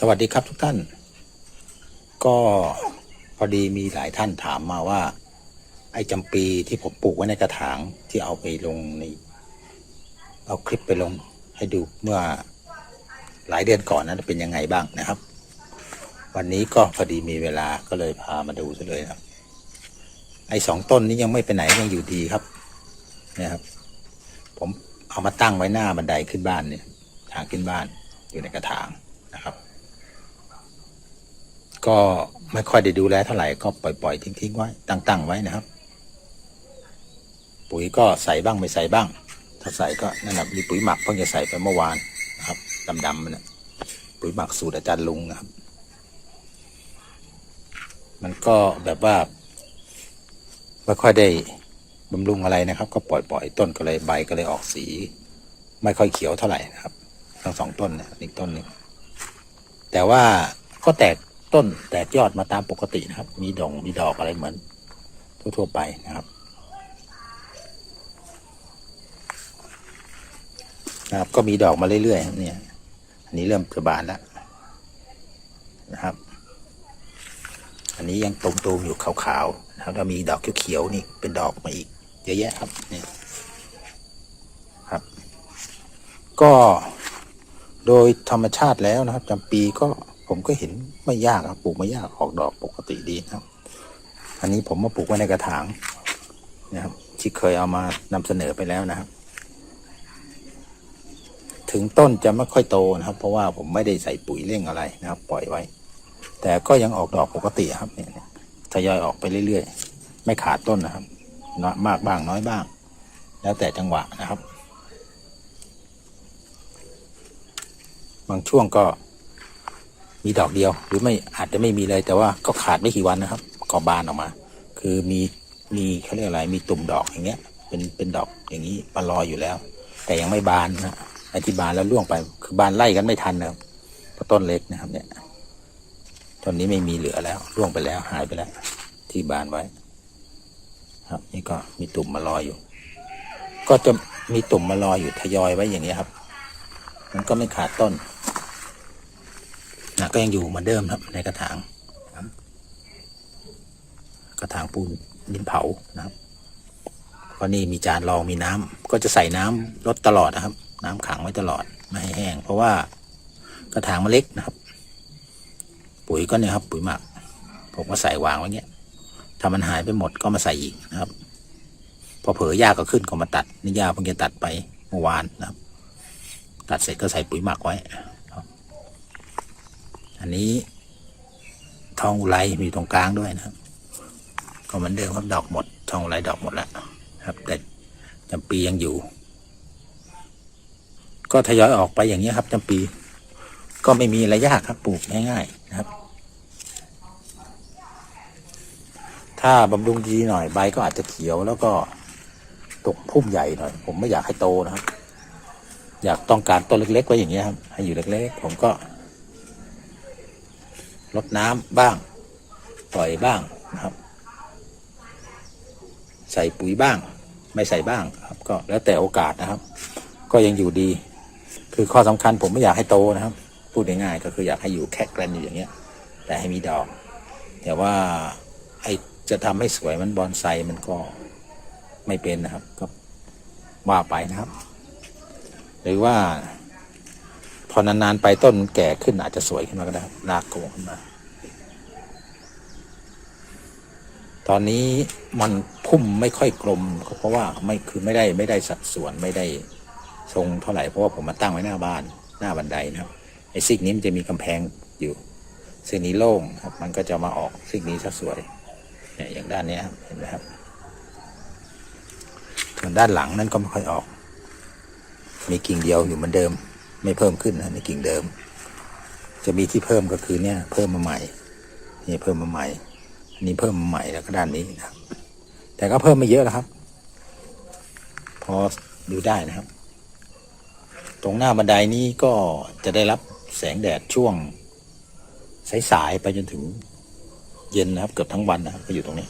สวัสดีครับทุกท่าน ก็พอดีมีหลายท่านถามมาว่า ไอ้จำปีที่ผมปลูกไว้ในกระถางที่เอาไปลงใน เอาคลิปไปลงให้ดูเมื่อหลายเดือนก่อนนั้นเป็นยังไงบ้างนะครับ วันนี้ก็พอดีมีเวลาก็เลยพามาดูซะเลยครับ ไอ้สองต้นนี้ยังไม่ไปไหนยังอยู่ดีครับนะครับ ผมเอามาตั้งไว้หน้าบันไดขึ้นบ้านเนี่ย ทางขึ้นบ้านอยู่ในกระถางนะครับ ก็ไม่ค่อยได้ดูแลเท่าไหร่ก็ปล่อยๆทิ้งๆไว้ตั้งๆไว้นะครับ ปุ๋ยก็ใส่บ้างไม่ใส่บ้าง ถ้าใส่ก็นั่นแหละมีปุ๋ยหมักเพิ่งจะใส่ไปเมื่อวานนะครับดำๆมันนะปุ๋ยหมักสูตรอาจารย์ลุงนะครับ มันก็แบบว่าไม่ค่อยได้บำรุงอะไรนะครับ ก็ปล่อยปล่อยๆต้นก็เลยใบก็เลยออกสี ไม่ค่อยเขียวเท่าไหร่นะครับทั้งสองต้นนี่ยอีกต้นหนึ่งแต่ว่าก็แตก ต้นแตกยอดมาตามปกตินะครับ มีดองมีดอกอะไรเหมือน ทั่ว ๆ ไปนะครับนะครับ ก็มีดอกมาเรื่อยๆเนี่ยอันนี้เริ่มจะบานแล้วนะครับ อันนี้ยังตุมๆอยู่ขาวๆนะครับแล้วมีดอกเขียวๆนี่เป็นดอกมาอีกเยอะแยะครับเนี่ยครับ ก็โดยธรรมชาติแล้วนะครับจำปีก็ ผมก็เห็นไม่ยากครับปลูกไม่ยากออกดอกปกติดีนะครับ อันนี้ผมมาปลูกไว้ในกระถางนะครับ ที่เคยเอามานำเสนอไปแล้วนะครับ ถึงต้นจะไม่ค่อยโตนะครับ เพราะว่าผมไม่ได้ใส่ปุ๋ยเร่งอะไรนะครับ ปล่อยไว้ แต่ก็ยังออกดอกปกติครับเนี่ยทยอยออกไปเรื่อยๆ ไม่ขาดต้นนะครับน้อยมากบ้างน้อยบ้าง แล้วแต่จังหวะนะครับ บางช่วงก็ มีดอกเดียว หรือไม่อาจจะไม่มีเลย แต่ว่าก็ขาดไม่กี่วันนะครับก็บานออกมา คือมีมีเขาเรียกอะไรมีตุ่มดอกอย่างเงี้ย เป็นเป็นดอกอย่างนี้มารออยู่แล้ว แต่ยังไม่บานนะไอ้ที่บานแล้วล่วงไป คือบานไล่กันไม่ทันนะครับเพราะต้นเล็กนะครับ เนี่ยต้นนี้ไม่มีเหลือแล้วล่วงไปแล้วหายไปแล้ว ที่บานไว้ ครับ นี่ก็มีตุ่มมารออยู่ ก็จะมีตุ่มมารออยู่ทยอยไว้อย่างนี้ครับ มันก็ไม่ขาดต้น นะก็ยังอยู่เหมือนเดิมครับ ในกระถาง กระถางปูนดินเผานะครับก็นี่มีจานรองมีน้ำก็จะใส่น้ำลดตลอดนะครับ น้ำขังไว้ตลอดไม่ให้แห้ง เพราะว่ากระถางมันเล็กนะครับ ปุ๋ยก็เนี่ยครับ ปุ๋ยหมัก ผมก็ใส่วางไว้เงี้ยถ้ามันหายไปหมดก็มาใส่อีกนะครับ พอเผลอยาก็ขึ้นก็มาตัดนี่ยาเพิ่งจะตัดไปเมื่อวานนะครับ ตัดเสร็จก็ใส่ปุ๋ยหมักไว้ อันนี้ทองอุไรมีตรงกลางด้วยนะครับ ก็เหมือนเดิมครับดอกหมด ทองอุไรดอกหมดแล้วครับ แต่จำปียังอยู่ ก็ทยอยออกไปอย่างนี้ครับจำปี ก็ไม่มีอะไรยากครับปลูกง่ายๆนะครับ ถ้าบำรุงดีหน่อยใบก็อาจจะเขียวแล้วก็ตกพุ่มใหญ่หน่อย ผมไม่อยากให้โตนะครับ อยากต้องการต้นเล็กๆไว้อย่างเงี้ครับ ให้อยู่เล็กๆ ผมก็ รดน้ำบ้าง ปล่อยบ้างนะครับ ใส่ปุ๋ยบ้าง ไม่ใส่บ้างครับ ก็แล้วแต่โอกาสนะครับ ก็ยังอยู่ดี คือข้อสำคัญผมไม่อยากให้โตนะครับ พูดง่ายๆก็คืออยากให้อยู่แค่แกลนอยู่อย่างเงี้ย แต่ให้มีดอก แต่ว่าไอจะทำให้สวยมันบอนไซมันก็ไม่เป็นนะครับ ก็ว่าไปนะครับ หรือว่า พอนานๆไปต้นแก่ขึ้นอาจจะสวยขึ้นมาก็ได้รากโกงขึ้นมา ตอนนี้มันพุ่มไม่ค่อยกลม เพราะว่าไม่คือไม่ได้ไม่ได้สัดส่วนไม่ได้ทรงเท่าไหร่เพราะว่าผมมาตั้งไว้หน้าบ้านหน้าบันไดนะครับไอ้ซิกนี้มันจะมีกำแพงอยู่ซิกนี้โล่งครับ มันก็จะมาออกซิกนี้ซะสวยเนี่ยอย่างด้านเนี้ยครับเห็นไหมครับส่วนด้านหลังนั่นก็ไม่ค่อยออก มีกิ่งเดียวอยู่เหมือนเดิม ไม่เพิ่มขึ้นนะในกิ่งเดิม จะมีที่เพิ่มก็คือเนี่ยเพิ่มมาใหม่นี่เพิ่มมาใหม่อันนี้เพิ่มมาใหม่แล้วก็ด้านนี้นะครับ แต่ก็เพิ่มไม่เยอะนะครับ พอดูได้นะครับ ตรงหน้าบันไดนี้ก็จะได้รับแสงแดดช่วงสายๆไปจนถึงเย็นนะครับ เกือบทั้งวันนะครับก็อยู่ตรงนี้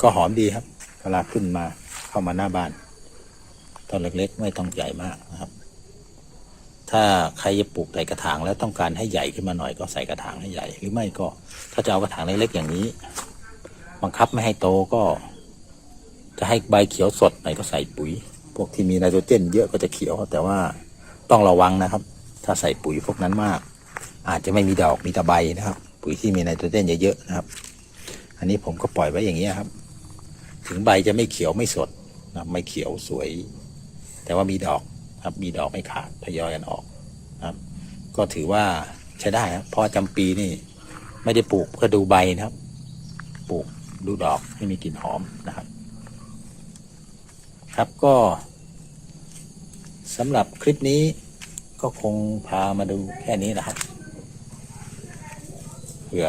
ก็หอมดีครับเวลาขึ้นมาเข้ามาหน้าบ้าน ต้นเล็กๆ ไม่ต้องใหญ่มากนะครับ ถ้าใครจะปลูกใส่กระถางแล้วต้องการให้ใหญ่ขึ้นมาหน่อยก็ใส่กระถางให้ใหญ่ หรือไม่ก็ ถ้าจะเอากระถางเล็กๆอย่างนี้ บังคับไม่ให้โตก็ จะให้ใบเขียวสดหน่อยก็ใส่ปุ๋ย พวกที่มีไนโตรเจนเยอะก็จะเขียว แต่ว่าต้องระวังนะครับ ถ้าใส่ปุ๋ยพวกนั้นมาก อาจจะไม่มีดอกมีแต่ใบนะครับ ปุ๋ยที่มีไนโตรเจนเยอะๆนะครับ อันนี้ผมก็ปล่อยไว้อย่างนี้ครับ ถึงใบจะไม่เขียวไม่สดนะไม่เขียวสวย แต่ว่ามีดอกครับมีดอกไม่ขาดทยอยกันออกครับ ก็ถือว่าใช้ได้ครับพราะจำปีนี่ ไม่ได้ปลูกเพื่อดูใบนะครับ ปลูกดูดอกให้มีกลิ่นหอมนะครับ ครับก็สำหรับคลิปนี้ก็คงพามาดูแค่นี้นะครับเผื่อ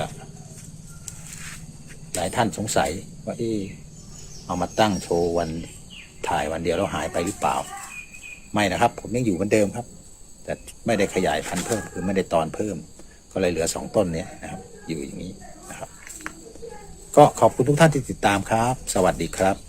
หลายท่านสงสัยว่าเออเอามาตั้งโชว์วันถ่ายวันเดียวแล้วหายไปหรือเปล่า ไม่นะครับ ผมยังอยู่เหมือนเดิมครับ แต่ไม่ได้ขยายพันธุ์เพิ่มคือไม่ได้ตอนเพิ่ม ก็เลยเหลือสองต้นเนี้ยนะครับ อยู่อย่างนี้นะครับ ก็ขอบคุณทุกท่านที่ติดตามครับ สวัสดีครับ